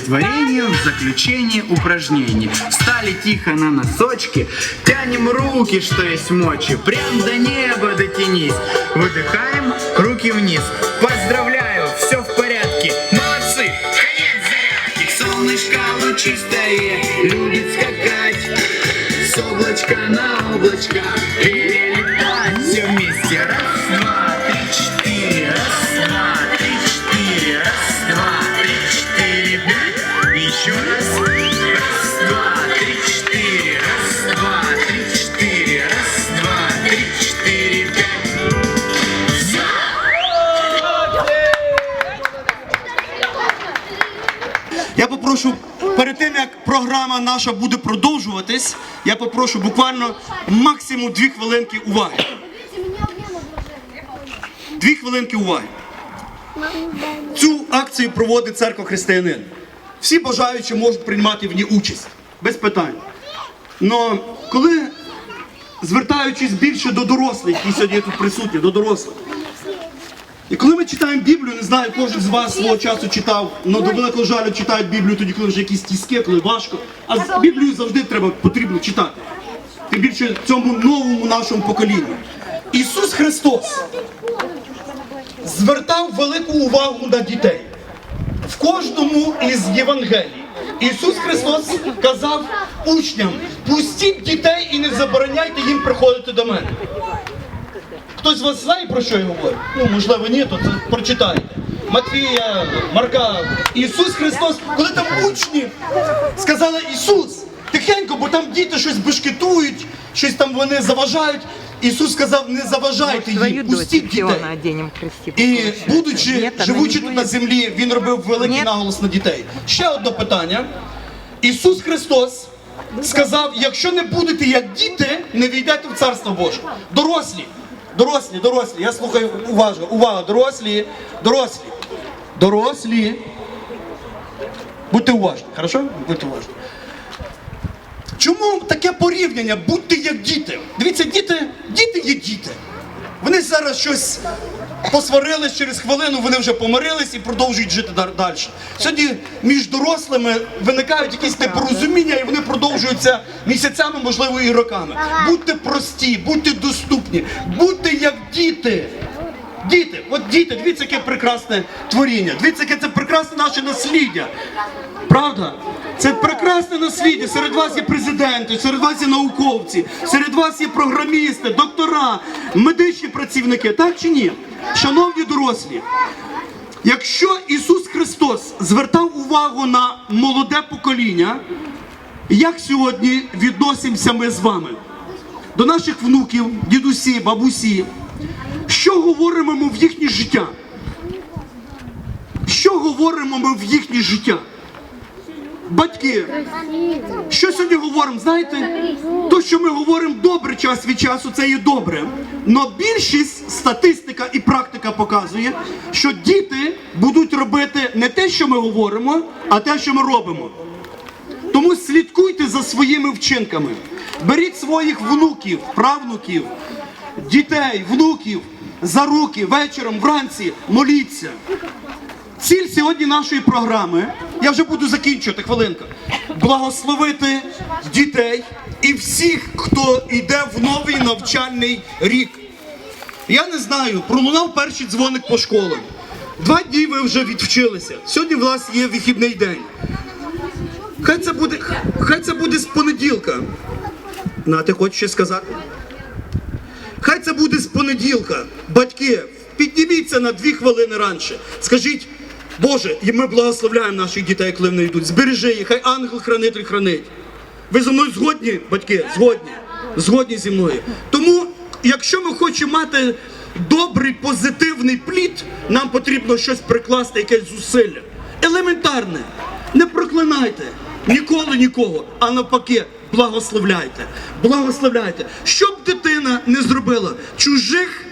полного удовлетворения в заключение упражнений. Встали тихо на носочки, тянем руки, что есть мочи, прям до неба дотянись. Выдыхаем, руки вниз. Поздравляю, все в порядке. Молодцы! Конец зарядки. Солнышко лучистое, любит скакать. С облачка на облачко перелетать. Перед тим як програма наша буде продовжуватись, я попрошу буквально максимум дві хвилинки уваги. Дві хвилинки уваги. Цю акцію проводить церква християнин. Всі бажаючі можуть приймати в ній участь, без питань. Но коли, звертаючись більше до дорослих, які сьогодні тут присутні, до дорослих, і коли ми читаємо Біблію, не знаю, кожен з вас свого часу читав, але до великого жалю читають Біблію тоді, коли вже якісь тіски, коли важко. А Біблію завжди треба потрібно читати. Тим більше цьому новому нашому поколінню. Ісус Христос звертав велику увагу на дітей. В кожному із Євангелій Ісус Христос казав учням: пустіть дітей і не забороняйте їм приходити до мене. Хтось з вас знає, про що я говорю? Ну, можливо, ні, то це прочитайте. Матвія, Марка, Ісус Христос, коли там учні сказали Ісус, тихенько, бо там діти щось бешкетують, щось там вони заважають. Ісус сказав, не заважайте їм, пустіть дітей. І будучи, живучи тут на землі, він робив великий наголос на дітей. Ще одне питання. Ісус Христос сказав: якщо не будете як діти, не війдете в Царство Боже. Дорослі, дорослі, дорослі. Я слухаю уважно. Увага, дорослі, дорослі, дорослі. Будьте уважні, хорошо? Будьте уважні. Чому таке порівняння? Будьте як діти. Дивіться, діти, діти є діти. Вони зараз щось посварились через хвилину, вони вже помирились і продовжують жити далі. Сьогодні між дорослими виникають якісь непорозуміння, і вони продовжуються місяцями, можливо, і роками. Будьте прості, будьте доступні, будьте як діти. Діти, от діти, дивіться, яке прекрасне творіння, дивіться, яке це прекрасне наше насліддя. Правда? Це прекрасне насліддя. Серед вас є президенти, серед вас є науковці, серед вас є програмісти, доктора, медичні працівники, так чи ні? Шановні дорослі, якщо Ісус Христос звертав увагу на молоде покоління, як сьогодні відносимося ми з вами? До наших внуків, дідусі, бабусі, що говоримо ми в їхнє життя? Що говоримо ми в їхнє життя? Батьки, що сьогодні говоримо? Знаєте, то, що ми говоримо добре час від часу, це є добре. Но більшість статистика і практика показує, що діти будуть робити не те, що ми говоримо, а те, що ми робимо. Тому слідкуйте за своїми вчинками. Беріть своїх внуків, правнуків, дітей, внуків за руки вечором, вранці, моліться. Сьогодні нашої програми, я вже буду закінчувати хвилинка, благословити дітей і всіх, хто йде в новий навчальний рік. Я не знаю, пролунав перший дзвоник по школам. Два дні ви вже відвчилися. Сьогодні у вас є вихідний день. Хай це буде, хай це буде з понеділка. На, ти хочеш щось сказати? Хай це буде з понеділка. Батьки, підніміться на дві хвилини раніше. Скажіть, Боже, і ми благословляємо наших дітей, коли вони йдуть. Збережи їх, хай ангел-хранитель хранить. Ви зі мною згодні, батьки? Згодні. Згодні зі мною. Тому, якщо ми хочемо мати добрий, позитивний плід, нам потрібно щось прикласти, якесь зусилля. Елементарне. Не проклинайте ніколи нікого, а навпаки, благословляйте. Благословляйте. Щоб дитина не зробила, чужих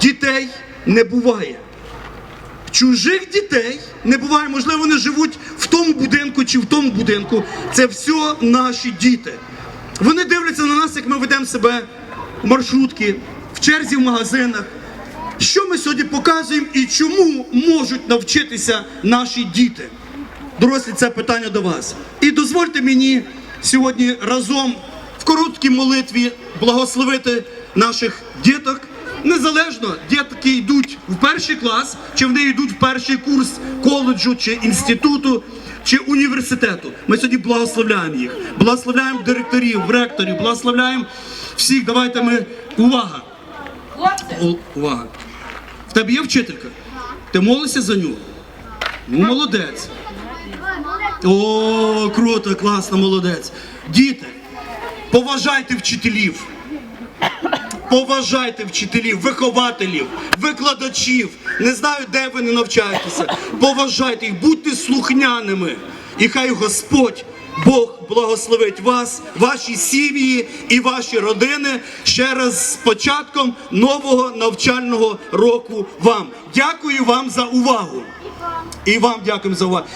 дітей не буває. Чужих дітей не буває, можливо, вони живуть в тому будинку чи в тому будинку. Це все наші діти. Вони дивляться на нас, як ми ведемо себе в маршрутки, в черзі в магазинах. Що ми сьогодні показуємо і чому можуть навчитися наші діти? Дорослі, це питання до вас. І дозвольте мені сьогодні разом в короткій молитві благословити наших діток. Незалежно, дітки йдуть в перший клас, чи вони йдуть в перший курс коледжу, чи інституту, чи університету. Ми сьогодні благословляємо їх. Благословляємо директорів, ректорів, благословляємо всіх. Давайте ми. Увага! О, увага! В тебе є вчителька? Ти молишся за нього? Ну, молодець. О, круто, класно, молодець. Діти, поважайте вчителів. Поважайте вчителів, вихователів, викладачів. Не знаю, де ви не навчаєтеся. Поважайте їх, будьте слухняними. І хай Господь, Бог благословить вас, ваші сім'ї і ваші родини ще раз з початком нового навчального року вам. Дякую вам за увагу. І вам дякуємо за увагу.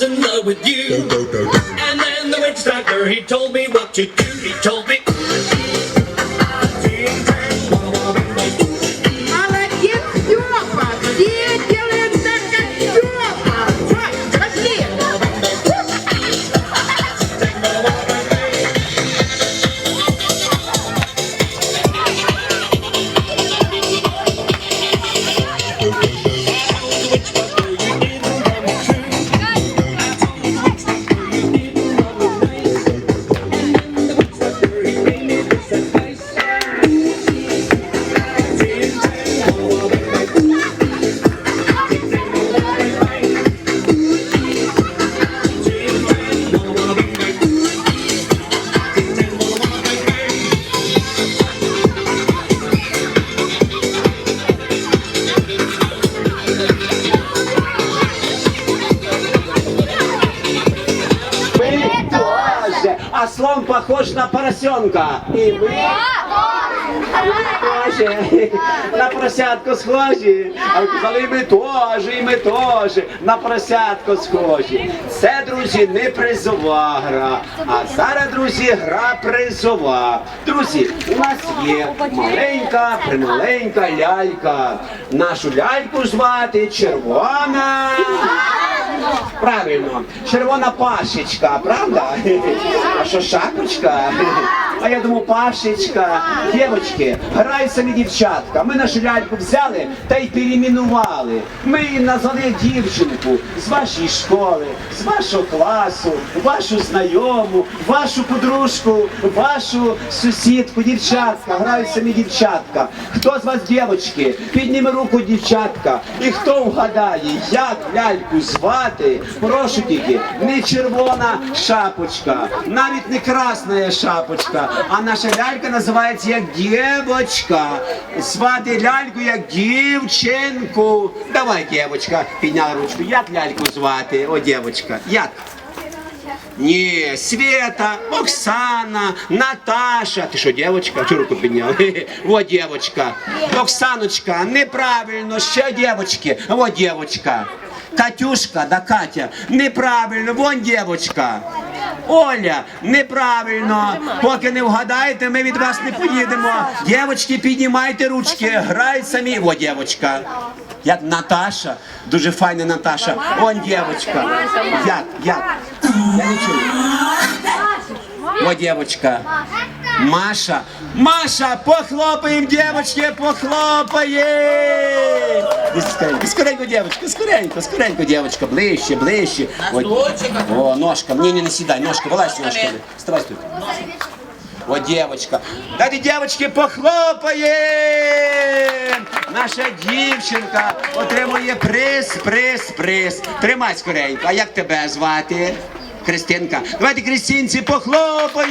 Was in love with you. And then the witch doctor, he told me what to do. He told на поросенка. И мы. На поросятку схожі. А ви казали, і ми теж, і ми теж на поросятку схожі. Це, друзі, не призова гра. А зараз, друзі, гра призова. Друзі, у нас є маленька, прималенька лялька. Нашу ляльку звати Червона. Правильно, червона пашечка, правда? А що шапочка? А я думаю, пашечка. Дівочки, грай самі дівчатка. Ми нашу ляльку взяли та й перейменували. Ми її назвали дівчинку з вашої школи, з вашого класу, вашу знайому, вашу подружку, вашу сусідку, дівчатка. Грають самі дівчатка. Хто з вас дівочки? Підніме руку дівчатка. І хто вгадає, як ляльку звати? Прошу тільки, не червона шапочка, навіть не красна шапочка, а наша лялька називається як дівочка. Звати ляльку як дівчинку. Давай, дівочка, підняла ручку. Як ляльку звати? О, дівочка, як? Ні, Света, Оксана, Наташа. Ти що, дівчинка? Чого руку підняв? О, дівчинка. Оксаночка, неправильно, ще дівчинки. О, дівчинка. Катюшка, да Катя, неправильно, вон дівчинка. Оля, неправильно. Поки не вгадаєте, ми від вас не поїдемо. Дівчатки, піднімайте ручки, грають самі. О, дівчинка. Як Наташа, дуже файна Наташа. Он дівчинка. Як, як? О, дівчинка. Маша. Маша, похлопаем, девочки, похлопаем. Скоренько, скоренько, девочка, скоренько, скоренько, девочка, ближче, ближче. О, О, ножка, не, не наседай, ножка, вылазь ножками. Вставай, стой. О, девочка. Дайте, девочки, похлопаємо! Наша дівчинка отримує приз, приз, приз. Тримай скоренько. А як тебе звати? Христинка. Давайте Христинці похлопаємо!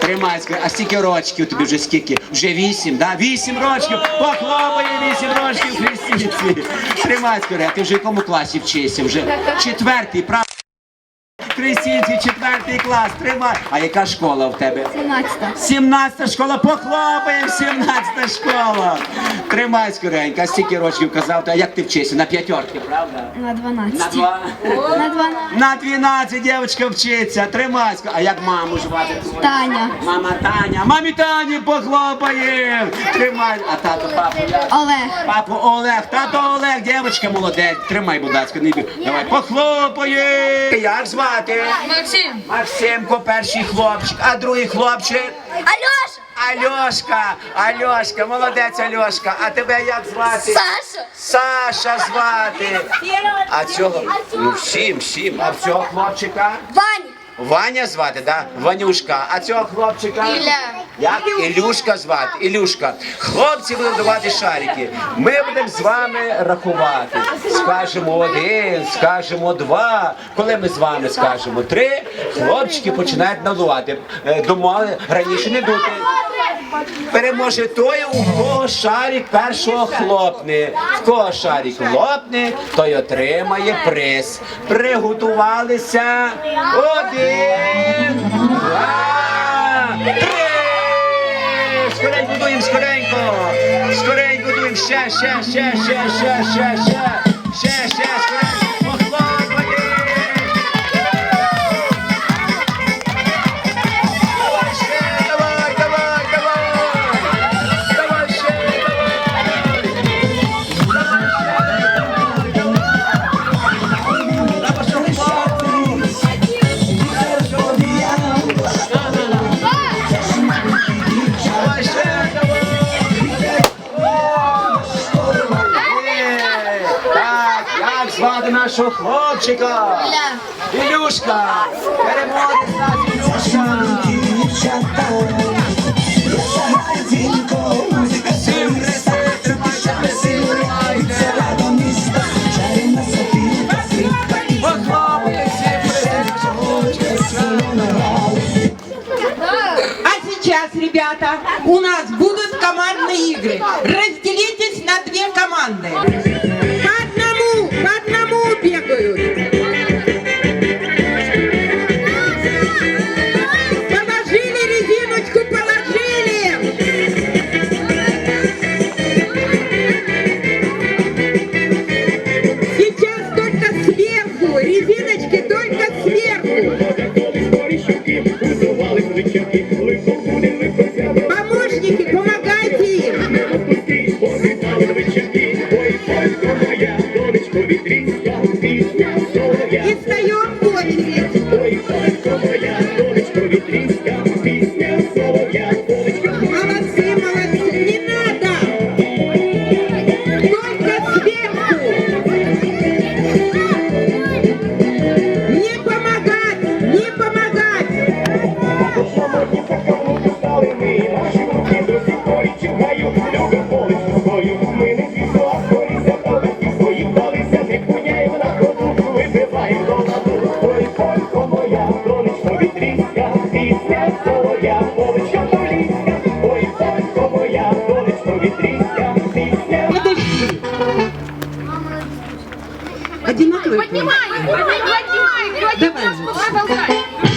Тримай. А скільки рочків тобі вже скільки? Вже вісім, да? Вісім рочків. Похлопаємо вісім рочків Христинці. Тримай а Ти вже в якому класі вчишся? Вже четвертий, правда? Христинці, четвертий клас, тримай. А яка школа в тебе? 17 школа, похлопаємо, 17 школа. Тримай скоренько, стільки років казав, то як ти вчишся? На п'ятерки, правда? На 12. На два. На 12. На 12 дівчинка вчиться, тримай скоренько. А як маму звати? Таня. Мама Таня, мамі Тані похлопаємо. Тримай, а тато, папу, як? Олег. Папу Олег, тато Олег, дівчинка молодець, тримай, будь ласка, не бій. Давай, похлопає. Як звати? Максим. Максимко, перший хлопчик, а другий хлопчик. Альоша. Альошка, Альошка, молодець Альошка. А тебе як звати? Саша. Саша звати. А цього, ну всім, всім. А цього хлопчика? Ваня. Ваня звати, да? Ванюшка. А цього хлопчика? Ілля. Як? Ілюшка звати. Ілюшка. Хлопці будуть давати шарики. Ми будемо з вами рахувати. Скажемо один, скажемо два. Коли ми з вами скажемо три, хлопчики починають надувати. Думали Домови раніше не дути. Переможе той, у кого шарик першого хлопне. В кого шарик хлопне, той отримає приз. Приготувалися. Один, два, три. Скоренько дуємо, скоренько. Скоренько дуємо. Ще, ще, ще, ще, ще, ще, ще. Ще, ще, скоренько. нашого хлопчика? Ілюшка. Переможець нас Ілюшка. Всім хрести, тримайте хрести, тримайте. Похлопайте всім хрести, хлопчика. А сейчас, ребята, у нас будут командные игры. Разделитесь на две команды. Bye.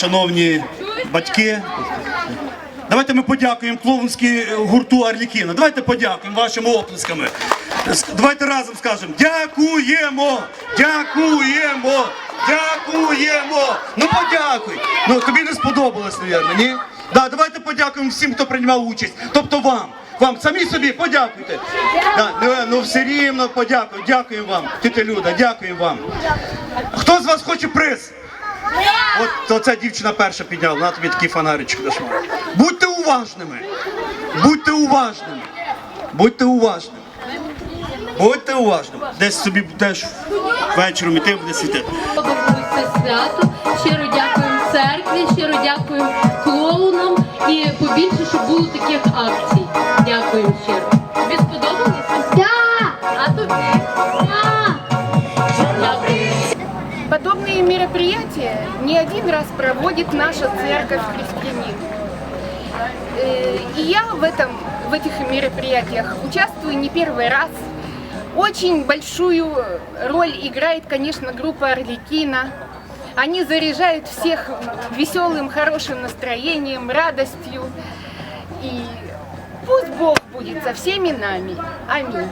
шановні батьки. Давайте ми подякуємо клоунській гурту Арлікіна. Давайте подякуємо вашими оплесками. Давайте разом скажемо дякуємо, дякуємо, дякуємо. Ну подякуй. Ну тобі не сподобалось, мабуть, ні? Да, давайте подякуємо всім, хто приймав участь. Тобто вам. Вам самі собі подякуйте. Да, ну, ну все рівно подякую. Дякуємо вам, тітя Люда, дякуємо вам. Хто з вас хоче приз? От то ця дівчина перша підняла, вона тобі такий фонаричок дошла. Будьте уважними! Будьте уважними! Будьте уважними! Будьте уважними! Десь собі теж вечором іти буде світити. Це свято. Щиро дякуємо церкві, щиро дякуємо клоунам і побільше, щоб було таких акцій. Дякуємо щиро. Тобі сподобалося? Так! А тобі? Такие мероприятия не один раз проводит наша церковь христианин. Э, и я в, этом, в этих мероприятиях участвую не первый раз. Очень большую роль играет, конечно, группа «Орликина». Они заряжают всех веселым, хорошим настроением, радостью. И пусть Бог будет со всеми нами. Аминь.